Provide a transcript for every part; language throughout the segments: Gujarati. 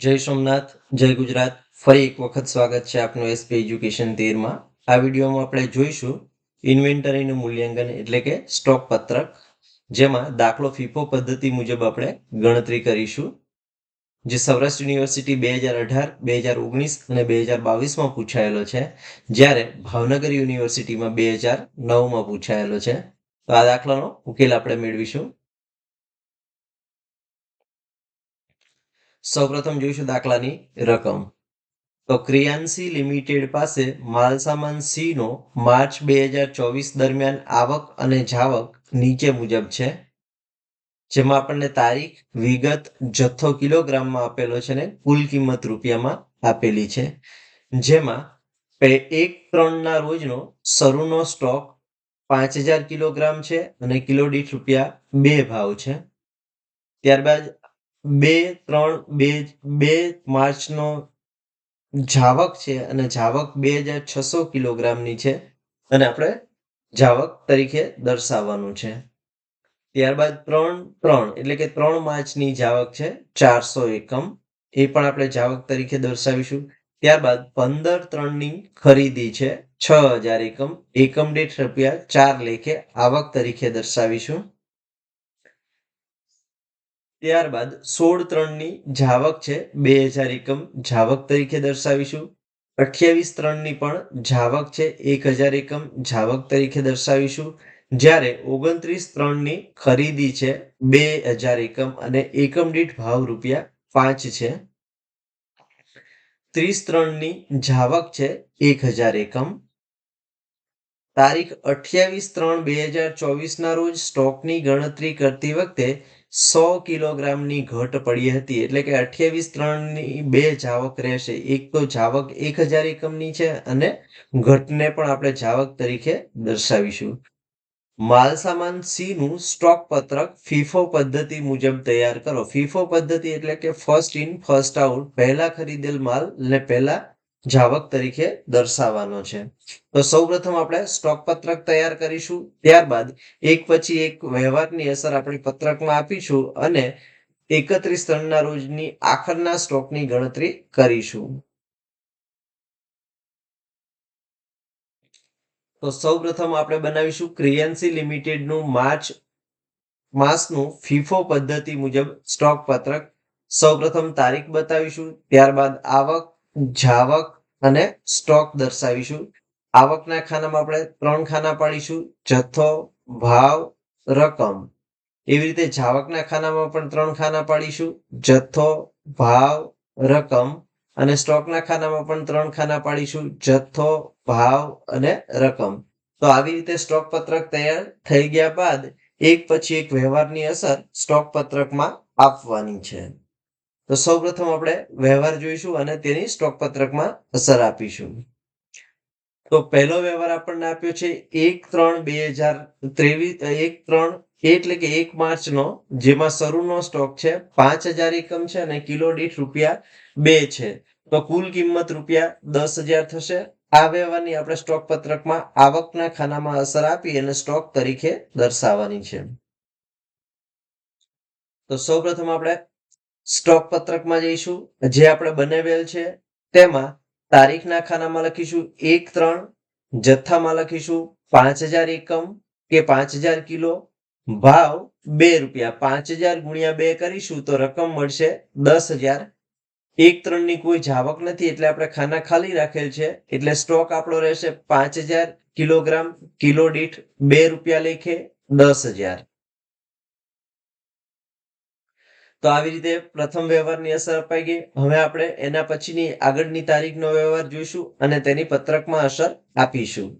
જય સોમનાથ, જય ગુજરાત. ફરી એક વખત સ્વાગત છે આપનું એસપી એજ્યુકેશન તેરમાં. આ વિડીયોમાં આપણે જોઈશું ઇન્વેન્ટરીનું મૂલ્યાંકન એટલે કે સ્ટોક પત્રક, જેમાં દાખલો ફીફો પદ્ધતિ મુજબ આપણે ગણતરી કરીશું. જે સૌરાષ્ટ્ર યુનિવર્સિટી બે હજાર અઢાર, બે હજાર ઓગણીસ અને બે હજાર બાવીસમાં પૂછાયેલો છે. જ્યારે ભાવનગર યુનિવર્સિટીમાં બે હજાર નવમાં પૂછાયેલો છે. તો આ દાખલાનો ઉકેલ આપણે મેળવીશું. સૌપ્રથમ જોઈશું દાખલાની રકમ. તો ક્રિયાન્સી લિમિટેડ પાસે માલસામાન સી નો માર્ચ બે હજાર ચોવીસ દરમિયાન આવક અને જાવક નીચે મુજબ છે. જેમાં આપણને તારીખ, વિગત, જથ્થો કિલોગ્રામમાં આપેલો છે ને કુલ કિંમત રૂપિયામાં આપેલી છે. જેમાં એક ત્રણના રોજનો શરૂનો સ્ટોક પાંચ હજાર કિલોગ્રામ છે અને કિલો દીઠ રૂપિયા બે ભાવ છે. ત્યારબાદ બે, ત્રણ, બે બે માર્ચનો જાવક છે અને જાવક બે હજાર છસો કિલોગ્રામની છે અને આપણે જાવક તરીકે દર્શાવવાનું છે. ત્યારબાદ ત્રણ ત્રણ, એટલે કે ત્રણ માર્ચની જાવક છે, ચારસો એકમ. એ પણ આપણે જાવક તરીકે દર્શાવીશું. ત્યારબાદ પંદર, ત્રણની ખરીદી છે, છ હજાર એકમ. એકમ દીઠ રૂપિયા ચાર લેખે આવક તરીકે દર્શાવીશું. ત્યારબાદ સોળ ત્રણની જાવક છે, બે હજાર એકમ જાવક તરીકે દર્શાવીશું. અઠ્યાવીસ ત્રણની પણ જાવક છે, એક હજાર એકમ જાવક તરીકે દર્શાવીશું. જ્યારે ઓગણત્રીસ ત્રણની ખરીદી છે, બે હજાર એકમ અને એકમ દીઠ ભાવ રૂપિયા પાંચ છે. ત્રીસ ત્રણની જાવક છે, એક હજાર એકમ. તારીખ અઠ્યાવીસ ત્રણ બે હજાર ચોવીસના રોજ સ્ટોકની ગણતરી કરતી વખતે સો કિલોગ્રામની ઘટ પડી હતી. એટલે કે અઠ્યાવીસ ત્રણની બે જાવક રહેશે. એક તો જાવક એક હજાર એકમની છે અને ઘટને પણ આપણે જાવક તરીકે દર્શાવીશું. માલસામાન સી નું સ્ટોક પત્રક ફીફો પદ્ધતિ મુજબ તૈયાર કરો. ફીફો પદ્ધતિ એટલે કે ફર્સ્ટ ઇન ફર્સ્ટ આઉટ પહેલા ખરીદેલ માલ ને પહેલા જાવક તરીકે દર્શાવવાનો છે. તો સૌપ્રથમ આપણે સ્ટોક પત્રક તૈયાર કરીશું. ત્યારબાદ એક પછી એક વ્યવહારની અસર આપણે પત્રકમાં આપીશું અને એકત્રીસ ત્રણના રોજની આખરના સ્ટોકની ગણતરી કરીશું. તો સૌપ્રથમ આપણે બનાવીશું ક્રિયન્સી લિમિટેડનું માર્ચ માસનું ફીફો પદ્ધતિ મુજબ સ્ટોક પત્રક. સૌપ્રથમ તારીખ બતાવીશું. ત્યારબાદ આવક જાવક અને સ્ટોક દર્શાવીશું. આવકના ખાનામાં આપણે ત્રણ ખાના પાડીશું. જથ્થો, ભાવ, રકમ. એવી રીતે જાવકના ખાનામાં પણ ત્રણ ખાના પાડીશું. જથ્થો, ભાવ, રકમ અને સ્ટોકના ખાનામાં પણ ત્રણ ખાના પાડીશું. જથ્થો, ભાવ અને રકમ. તો આવી રીતે સ્ટોક પત્રક તૈયાર થઈ ગયા બાદ એક પછી એક વ્યવહારની અસર સ્ટોક પત્રકમાં આપવાની છે. તો સૌપ્રથમ આપણે વ્યવહાર જોઈશું અને તેની સ્ટોક પત્રકમાં અસર આપીશું. તો પહેલો વ્યવહાર આપણને આપ્યો છે એક ત્રણ બે હજાર ત્રેવીસ એક ત્રણ એટલે કે એક માર્ચનો, જેમાં શરૂનો સ્ટોક છે પાંચ હજાર એકમ છે અને કિલો દીઠ રૂપિયા બે છે. તો કુલ કિંમત રૂપિયા દસ હજાર થશે. આ વ્યવહારની આપણે સ્ટોક પત્રકમાં આવકના ખાનામાં અસર આપી અને સ્ટોક તરીકે દર્શાવવાની છે. તો સૌપ્રથમ આપણે સ્ટોક પત્રકમાં જઈશું. જે આપણે બનાવેલ છે, તેમાં તારીખના ખાનામાં લખીશું એક ત્રણ, જથ્થામાં લખીશું પાંચ હજાર એકમ કે પાંચ હજાર કિલો. ભાવ બે રૂપિયા. પાંચ હજાર ગુણ્યા બે કરીશું તો રકમ મળશે દસ હજાર. એક ત્રણની કોઈ જાવક નથી એટલે આપણે ખાના ખાલી રાખેલ છે. એટલે સ્ટોક આપણો રહેશે પાંચ હજાર કિલોગ્રામ, કિલો દીઠ બે રૂપિયા લેખે દસ હજાર. તો આવી રીતે પ્રથમ વ્યવહારની અસર અપાઈ ગઈ. હવે આપણે એના પછીની આગળની તારીખનો વ્યવહાર જોઈશું અને તેની પત્રકમાં અસર આપીશું.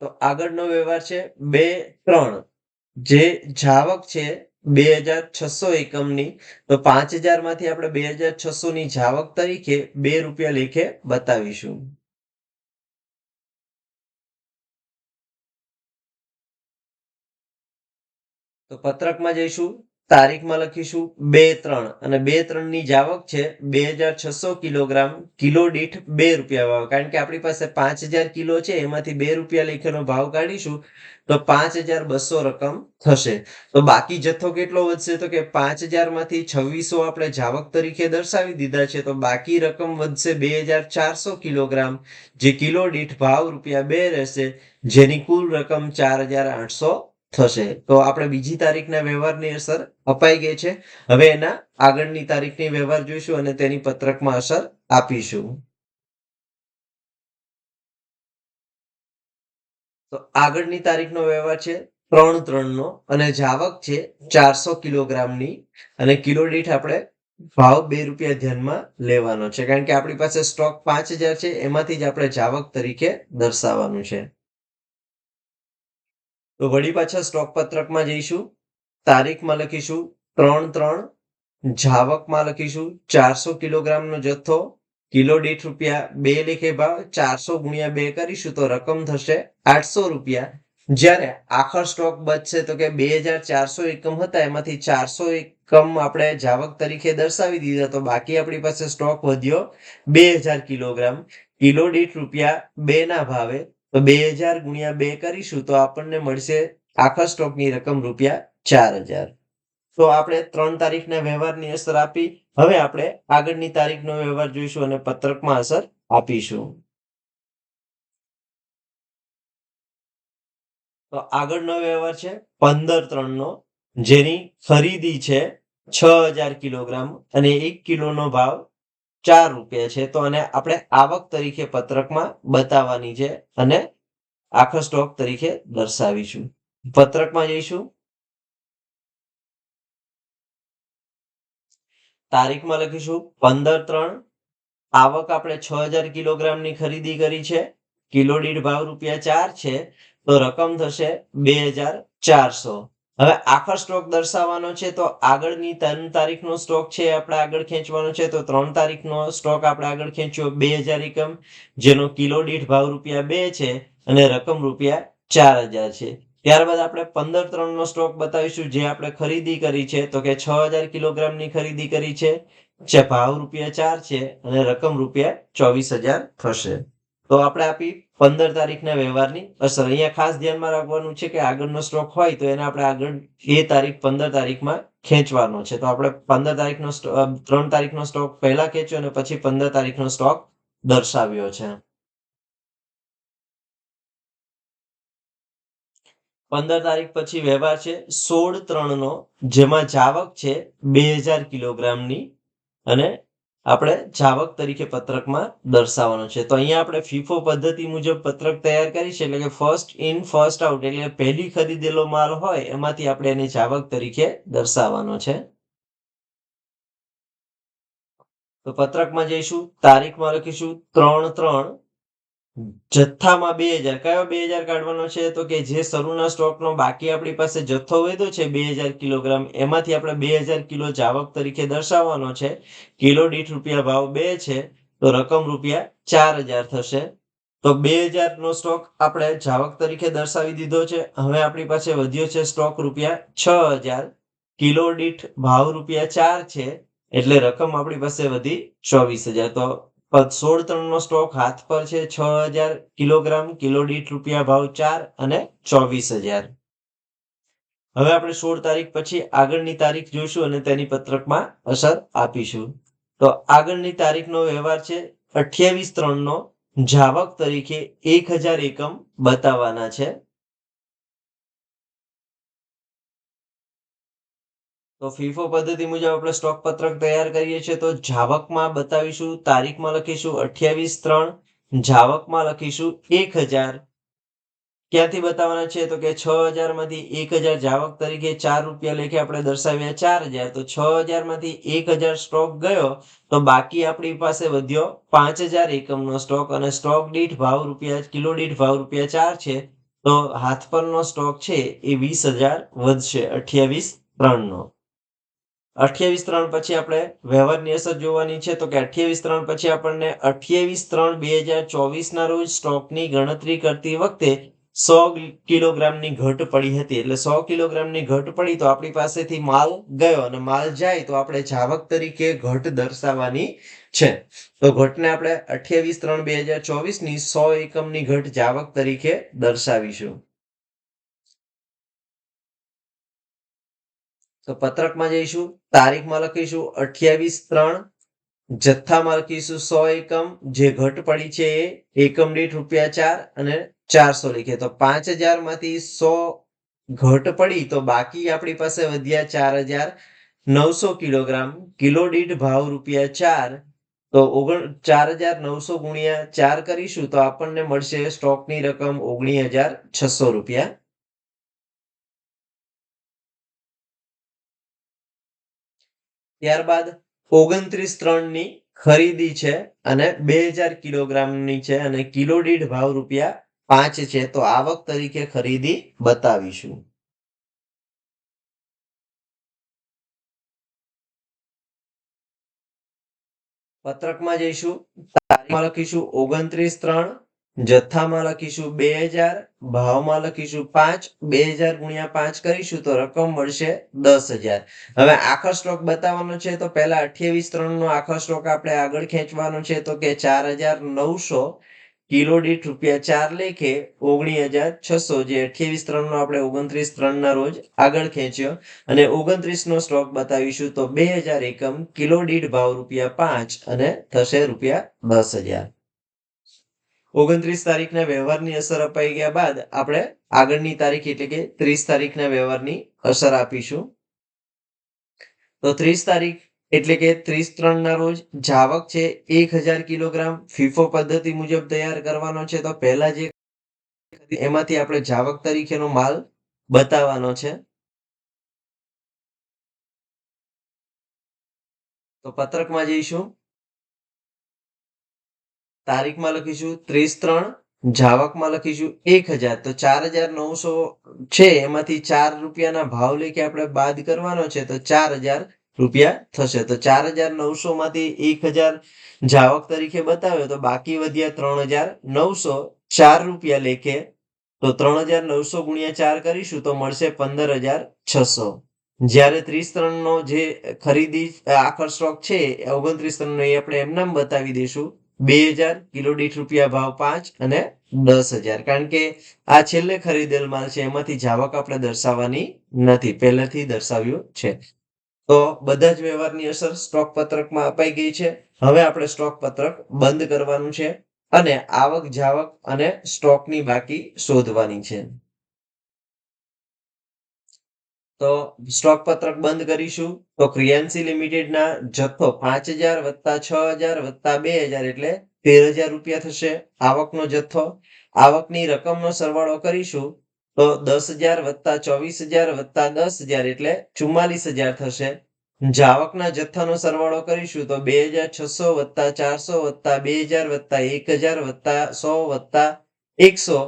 તો આગળનો વ્યવહાર છે બે ત્રણ. જે જાવક છે બે હજાર છસો એકમની. તો પાંચ હજારમાંથી આપણે બે હજાર છસો ની જાવક તરીકે બે રૂપિયા લેખે બતાવીશું. તો પત્રકમાં જઈશું, તારીખમાં લખીશું બે ત્રણ. અને બે ત્રણની જાવક છે બે હજાર છસો કિલોગ્રામ કિલો દીઠ બે રૂપિયા ભાવ કારણ કે આપણી પાસે પાંચ હજાર કિલો છે, એમાંથી બે રૂપિયા લેખેનો ભાવ કાઢીશું, તો પાંચ હજાર બસો રકમ થશે. તો બાકી જથ્થો કેટલો વધશે? તો કે પાંચ હજારમાંથી છવ્વીસો આપણે જાવક તરીકે દર્શાવી દીધા છે, તો બાકી રકમ વધશે બે હજાર ચારસો કિલોગ્રામ, જે કિલો દીઠ ભાવ રૂપિયા બે રહેશે, જેની કુલ રકમ ચાર હજાર આઠસો થશે. તો આપણે બીજી તારીખના વ્યવહારની અસર અપાઈ ગઈ છે. હવે એના આગળની તારીખની વ્યવહાર જોઈશું અને તેની પત્રકમાં અસર આપીશું. તો આગળની તારીખનો વ્યવહાર છે ત્રણ ત્રણનો અને જાવક છે ચારસો કિલોગ્રામની અને કિલો દીઠ આપણે ભાવ બે રૂપિયા ધ્યાનમાં લેવાનો છે. કારણ કે આપણી પાસે સ્ટોક પાંચ હજાર છે, એમાંથી જ આપણે જાવક તરીકે દર્શાવવાનું છે. તો વળી પાછા સ્ટોક પત્રકમાં જઈશું, તારીખમાં લખીશું, ત્રણ ત્રણ, જાવકમાં લખીશું, ચારસો કિલોગ્રામનો જથ્થો, કિલો દીઠ રૂપિયા બે લેખે ભાવ, ચારસો ગુણ્યા બે કરીશું તો રકમ થશે આઠસો રૂપિયા. જ્યારે આખર સ્ટોક બચશે તો કે બે હજાર ચારસો એકમ હતા, એમાંથી ચારસો એકમ આપણે જાવક તરીકે દર્શાવી દીધા, તો બાકી આપણી પાસે સ્ટોક વધ્યો બે હજાર કિલોગ્રામ. કિલો દીઠ રૂપિયા બે ના ભાવે તો બે હજાર ગુણ્યા બે કરીશું તો આપણને મળશે આખા સ્ટોકની રકમ રૂપિયા ચાર હજાર તો આપણે ત્રણ તારીખના વ્યવહારની અસર આપી, હવે આપણે આગળની તારીખનો વ્યવહાર જોઈશું અને પત્રકમાં અસર આપીશું. તો આગળનો વ્યવહાર છે પંદર ત્રણનો, જેની ખરીદી છે છ હજાર કિલોગ્રામ અને એક કિલોનો ભાવ ચાર રૂપિયા છે. તો અને આપણે આવક તરીકે પત્રકમાં બતાવવાની છે અને આખો સ્ટોક તરીકે દર્શાવીશું. પત્રકમાં જઈશું. તારીખમાં લખીશું પંદર ત્રણ. આવક આપણે છ હજાર કિલોગ્રામની ખરીદી કરી છે. કિલો દીઠ ભાવ રૂપિયા ચાર છે. તો રકમ થશે બે હજાર ચારસો. હવે આખર સ્ટોક દર્શાવવાનો છે તો આગળની ત્રણ તારીખનો સ્ટોક છે આપણે આગળ ખેંચવાનો છે તો ત્રણ તારીખનો સ્ટોક આપણે આગળ ખેંચ્યો બે હજાર એકમ, જેનો કિલો દીઠ ભાવ રૂપિયા બે છે અને રકમ રૂપિયા ચાર હજાર છે. ત્યારબાદ આપણે પંદર ત્રણ નો સ્ટોક બતાવીશું જે આપણે ખરીદી કરી છે તો કે છ હજાર કિલોગ્રામની ખરીદી કરી છે, જે ભાવ રૂપિયા ચાર છે અને રકમ રૂપિયા ચોવીસ હજાર થશે. તો આપણે આપી પંદર તારીખના વ્યવહારની. અસર અહીંયા ખાસ ધ્યાનમાં રાખવાનું છે કે આગળનો સ્ટોક હોય તો એને આપણે આગળ એ તારીખ પંદર તારીખમાં ખેંચવાનો છે. તો આપણે પંદર તારીખનો ત્રણ તારીખનો સ્ટોક પહેલા ખેંચ્યો અને પછી પંદર તારીખનો સ્ટોક દર્શાવ્યો છે. પંદર તારીખ પછી વ્યવહાર છે સોળ ત્રણ નો જેમાં જાવક છે બે હજાર કિલોગ્રામની અને આપણે જાવક તરીકે પત્રકમાં દર્શાવવાનો છે. તો અહીંયા આપણે ફીફો પદ્ધતિ મુજબ પત્રક તૈયાર કરી છે, એટલે કે ફર્સ્ટ ઇન ફર્સ્ટ આઉટ એટલે પહેલી ખરીદેલો માલ હોય, એમાંથી આપણે એને જાવક તરીકે દર્શાવવાનો છે. તો પત્રકમાં જઈશું, તારીખમાં લખીશું, ત્રણ ત્રણ જથ્થામાં બે હજાર. કયો બે હજાર કાઢવાનો છે? તો કે જે શરૂના સ્ટોકનો બાકી આપણી પાસે જથ્થો વધ્યો છે બે હજાર કિલોગ્રામ, એમાંથી આપણે બે હજાર કિલો જાવક તરીકે દર્શાવવાનો છે. કિલો દીઠ રૂપિયા ભાવ બે છે, તો રકમ રૂપિયા ચાર હજાર થશે. તો બે હજારનો સ્ટોક આપણે જાવક તરીકે દર્શાવી દીધો છે. હવે આપણી પાસે વધ્યો છે સ્ટોક રૂપિયા છ હજાર. કિલો દીઠ ભાવ રૂપિયા ચાર છે, એટલે રકમ આપણી પાસે વધી ચોવીસ હજાર. તો સોળ ત્રણ નો સ્ટોક હાથ પર છે છ હજાર કિલોગ્રામ, કિલો દીઠ રૂપિયા ભાવ ચાર અને ચોવીસ હજાર. હવે આપણે સોળ તારીખ પછી આગળની તારીખ જોઈશું અને તેની પત્રકમાં અસર આપીશું. તો આગળની તારીખનો વ્યવહાર છે અઠ્યાવીસ ત્રણ નો જાવક તરીકે એક હજાર એકમ બતાવવાના છે. તો ફીફો પદ્ધતિ મુજબ આપણે સ્ટોક પત્રક તૈયાર કરીએ છીએ. તો જાવકમાં બતાવીશું, તારીખમાં લખીશું અઠ્યાવીસ ત્રણ, જાવકમાં લખીશું એક હજાર. ક્યાંથી બતાવવાના છે તો કે છ હજારમાંથી એક હજાર જાવક તરીકે ચાર રૂપિયા લેખે આપણે દર્શાવ્યા ચાર હજાર. તો છ હજારમાંથી એક હજાર સ્ટોક ગયો. તો બાકી આપણી પાસે વધ્યો પાંચ હજાર એકમનો સ્ટોક અને સ્ટોક દીઠ ભાવ રૂપિયા, કિલો દીઠ ભાવ રૂપિયા ચાર છે. તો હાથ પરનો સ્ટોક છે એ વીસ હજાર વધશે અઠ્યાવીસ ત્રણ નો અઠ્યાવીસ ત્રણ પછી આપણે વ્યવહારની અસર જોવાની છે તો કે અઠ્યાવીસ ત્રણ પછી આપણને અઠ્યાવીસ ત્રણ બે હજાર ચોવીસ ના રોજ સ્ટોકની ગણતરી કરતી વખતે સો કિલોગ્રામની ઘટ પડી હતી. એટલે સો કિલોગ્રામની ઘટ પડી તો આપણી પાસેથી માલ ગયો અને માલ જાય તો આપણે જાવક તરીકે ઘટ દર્શાવવાની છે. તો ઘટને આપણે અઠ્યાવીસ ત્રણ બે હજાર ચોવીસની સો એકમની ઘટ જાવક તરીકે દર્શાવીશું. તો પત્રકમાં જઈશું, તારીખમાં લખીશું, અઠ્યાવીસ ત્રણ, જથ્થામાં લખીશું સો એકમ, જે ઘટ પડી છે એ, એકમ દીઠ રૂપિયા ચાર અને ચારસો લખીએ. તો પાંચ હજારમાંથી સો ઘટ પડી, તો બાકી આપણી પાસે વધ્યા ચાર હજાર નવસો કિલોગ્રામ, કિલો દીઠ ભાવ રૂપિયા ચાર. તો ઓગણ, ચાર હજાર નવસો ગુણ્યા ચાર કરીશું, તો આપણને મળશે સ્ટોકની રકમ ઓગણીસ હજાર છસો રૂપિયા. ત્યારબાદ ઓગણત્રીસ ત્રણની ખરીદી છે અને બે હજાર કિલોગ્રામની છે અને કિલો દીઠ ભાવ રૂપિયા પાંચ છે. તો આવક તરીકે ખરીદી બતાવીશું. પત્રકમાં જઈશું. તારીખમાં લખીશું ઓગણત્રીસ ત્રણ જથ્થામાં લખીશું બે હજાર, ભાવમાં લખીશું પાંચ, બે હજાર ગુણ્યા પાંચ કરીશું તો રકમ મળશે દસ હજાર. હવે આખો સ્ટોક બતાવવાનો છે તો પહેલા અઠ્યાવીસ ત્રણ નો આખો સ્ટોક આપણે આગળ ખેંચવાનો છે તો કે ચાર હજાર નવસો કિલો દીઠ રૂપિયા ચાર લેખે ઓગણીસ હજાર છસો. જે અઠ્યાવીસ ત્રણ નો આપણે ઓગણત્રીસ ત્રણ ના રોજ આગળ ખેંચ્યો. અને ઓગણત્રીસ નો સ્ટોક બતાવીશું તો બે હજાર એકમ કિલો દીઠ ભાવ રૂપિયા પાંચ અને થશે રૂપિયા દસ હજાર. ઓગણત્રીસ તારીખના વ્યવહારની અસર અપાઈ ગયા બાદ આપણે આગળની તારીખ એટલે કે ત્રીસ તારીખના વ્યવહારની અસર આપીશું. તો ત્રીસ તારીખ એટલે કે ત્રીસ ત્રણ ના રોજ જાવક છે એક હજાર કિલોગ્રામ ફીફો પદ્ધતિ મુજબ તૈયાર કરવાનો છે. તો પહેલા જે એમાંથી આપણે જાવક તરીકેનો માલ બતાવવાનો છે. તો પત્રકમાં જઈશું. તારીખમાં લખીશું ત્રીસ ત્રણ, જાવકમાં લખીશું એક હજાર. તો ચાર હજાર નવસો છે, એમાંથી ચાર રૂપિયાના ભાવ લેખે આપણે બાદ કરવાનો છે, તો ચાર હજાર રૂપિયા થશે. તો ચાર હજાર નવસો માંથી એક હજાર જાવક તરીકે બતાવ્યો, તો બાકી વધ્યા ત્રણ હજાર નવસો ચાર રૂપિયા લેખે. તો ત્રણ હજાર નવસો ગુણ્યા ચાર કરીશું, તો મળશે પંદર હજાર છસો. જ્યારે ત્રીસ ત્રણનો જે ખરીદી, આખર સ્ટોક છે ઓગણત્રીસ ત્રણનો એ આપણે એમનામ બતાવી દઈશું. બે હજાર કિલો દીઠ રૂપિયા ભાવ પાંચ અને દસ હજાર. કારણ કે આ છેલ્લે ખરીદેલ માલ છે, એમાંથી જાવક આપણે દર્શાવવાની નથી, પહેલેથી દર્શાવ્યું છે. તો બધા જ વ્યવહારની અસર સ્ટોક પત્રકમાં અપાઈ ગઈ છે. હવે આપણે સ્ટોક પત્રક બંધ કરવાનું છે અને આવક જાવક અને સ્ટોકની બાકી શોધવાની છે. તો સ્ટોક પત્રક બંધ કરીશું. તો ક્રિયાન્સી લિમિટેડના જથ્થો પાંચ હજાર વત્તા છ હજાર વત્તા બે હજાર એટલે તેર હજાર રૂપિયા થશે આવકનો જથ્થો. આવકની રકમનો સરવાળો કરીશું તો દસ હજાર વત્તા ચોવીસ હજાર વત્તા દસ હજાર એટલે ચુમ્માલીસ હજાર થશે. જાવકના જથ્થાનો સરવાળો કરીશું તો બે હજાર છસો વત્તા ચારસો વત્તા બે હજાર વત્તા એક હજાર વત્તા સો વત્તા એકસો.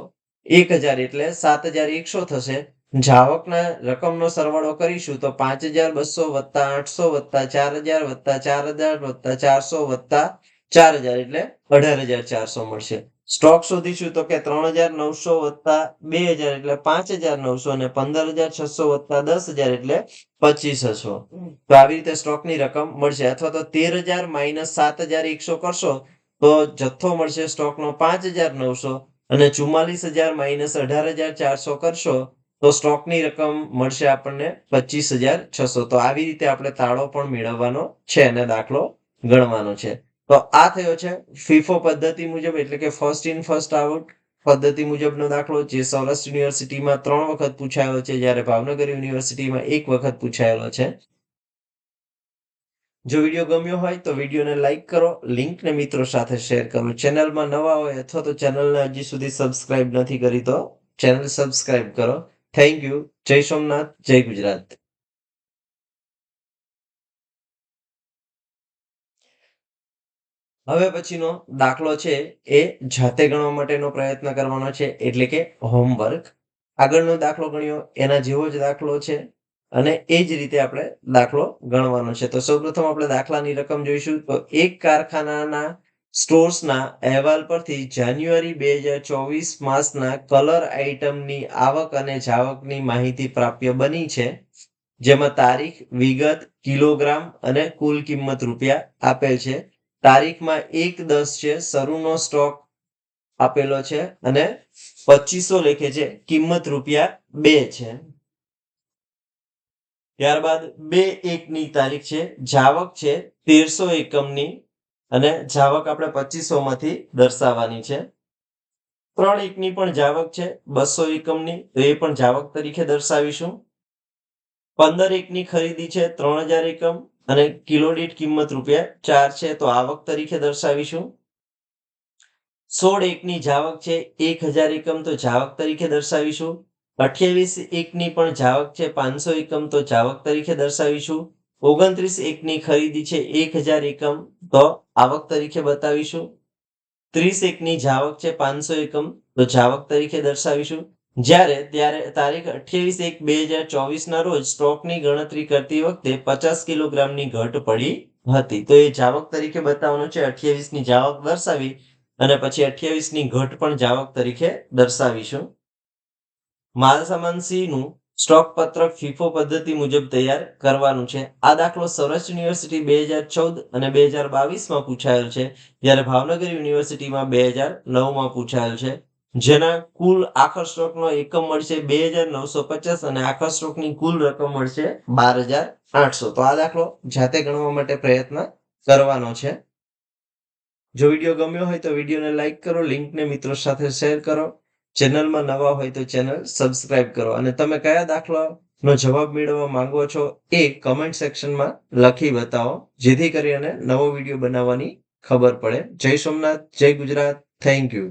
એક હજાર એટલે સાત હજાર એકસો થશે. જાવકના રકમનો સરવાળો કરીશું તો પાંચ હજાર બસો વત્તા આઠસો વત્તા ચાર હજાર વત્તા ચાર હજાર વત્તા ચારસો વત્તા ચાર હજાર એટલે અઢાર હજાર ચારસો મળશે. સ્ટોક શોધીશું તો કે ત્રણ હજાર નવસો વત્તા બે હજાર એટલે પાંચ હજાર નવસો અને પંદર હજાર છસો વત્તા દસ હજાર એટલે પચીસ હશો તો આવી રીતે સ્ટોકની રકમ મળશે અથવા તો તેર હજાર માઇનસ સાત હજાર એકસો કરશો તો જથ્થો મળશે સ્ટોકનો પાંચ હજાર નવસો અને ચુમ્માલીસ હજાર માઇનસ અઢાર હજાર ચારસો કરશો તો સ્ટોકની રકમ મળશે આપણને પચીસ હજાર છસો. તો આવી રીતે આપણે તાળો પણ મેળવવાનો છે અને દાખલો ગણવાનો છે. તો આ થયો છે ફીફો પદ્ધતિ મુજબ, એટલે કે ફર્સ્ટ ઇન ફર્સ્ટ આઉટ પદ્ધતિ મુજબનો દાખલો, જે સૌરાષ્ટ્ર યુનિવર્સિટીમાં ત્રણ વખત પૂછાયેલો છે, જ્યારે ભાવનગર યુનિવર્સિટીમાં એક વખત પૂછાયેલો છે. જો વીડિયો ગમ્યો હોય તો વિડીયોને લાઇક કરો, લિંકને મિત્રો સાથે શેર કરો. ચેનલમાં નવા હોય અથવા તો ચેનલને હજી સુધી સબસ્ક્રાઇબ નથી કરી તો ચેનલ સબસ્ક્રાઇબ કરો. થેન્ક યુ જય સોમનાથ જય ગુજરાત હવે પછીનો દાખલો છે એ જાતે ગણવા માટેનો પ્રયત્ન કરવાનો છે, એટલે કે હોમવર્ક આગળનો દાખલો ગણ્યો, એના જેવો જ દાખલો છે અને એ જ રીતે આપણે દાખલો ગણવાનો છે. તો સૌપ્રથમ આપણે દાખલાની રકમ જોઈશું. તો એક કારખાનાના સ્ટોર્સના અહેવાલ પરથી જાન્યુઆરી બે હજાર ચોવીસ માસના કલર આઇટમની આવક અને જાવકની માહિતી પ્રાપ્ય બની છે, જેમાં તારીખ, વિગત, કિલોગ્રામ અને કુલ કિંમત રૂપિયા આપેલ છે. તારીખમાં એક દસ છે, શરૂનો સ્ટોક આપેલો છે અને પચીસો લેખે છે, કિંમત રૂપિયા બે છે. ત્યારબાદ બે એકની તારીખ છે, જાવક છે, તેરસો એકમની અને જાવક આપણે પચીસો માંથી દર્શાવવાની છે. ત્રણ એકની પણ જાવક છે, બસો એકમની, તો એ પણ જાવક તરીકે દર્શાવીશું. પંદર એકની ખરીદી છે, ત્રણ હજાર એકમ, અને કિલો દીઠ કિંમત રૂપિયા ચાર છે, તો આવક તરીકે દર્શાવીશું. સોળ એકની જાવક છે, એક હજાર એકમ, તો જાવક તરીકે દર્શાવીશું. અઠ્યાવીસ એકની પણ જાવક છે, પાંચસો એકમ, તો જાવક તરીકે દર્શાવીશું. ઓગણત્રીસ એકની ખરીદી છે, એક હજાર એકમ. તો આવક તરીકે બતાવીશું. ત્રીસ એકની જાવક છે, પાંચસો એકમ. તો જાવક તરીકે દર્શાવીશું. જ્યારે, ત્યારે તારીખ અઠ્યાવીસ એક બે હજાર ચોવીસના રોજ સ્ટોકની ગણતરી કરતી વખતે પચાસ કિલોગ્રામની ઘટ પડી હતી. તો એ જાવક તરીકે બતાવવાનું છે અઠ્યાવીસની જાવક દર્શાવી અને પછી અઠ્યાવીસની ઘટ પણ જાવક તરીકે દર્શાવીશું. માલ સામાન સી નું સ્ટોક પત્રક ફીફો પદ્ધતિ મુજબ તૈયાર કરવાનું છે. આ દાખલો સૌરાષ્ટ્ર યુનિવર્સિટી બે હજાર ચૌદ અને બે હજાર બાવીસમાં પૂછાયેલ છે, જ્યારે ભાવનગર યુનિવર્સિટીમાં બે હજાર નવમાં પૂછાયેલ છે. જેના કુલ આખર સ્ટોકનો એકમ મળશે બે હજાર નવસો પચાસ અને આખર સ્ટોકની કુલ રકમ મળશે બાર હજાર આઠસો. તો આ દાખલો જાતે ગણવા માટે પ્રયત્ન કરવાનો છે. જો વીડિયો ગમ્યો હોય તો વિડીયોને લાઇક કરો, લિંકને મિત્રો સાથે શેર કરો. ચેનલમાં નવા હોય તો ચેનલ સબસ્ક્રાઇબ કરો. અને તમે કયા દાખલાનો જવાબ મેળવવા માંગો છો એ કમેન્ટ સેક્શનમાં લખી બતાવો, જેથી કરીને નવો વીડિયો બનાવવાની ખબર પડે. જય સોમનાથ, જય ગુજરાત. Thank you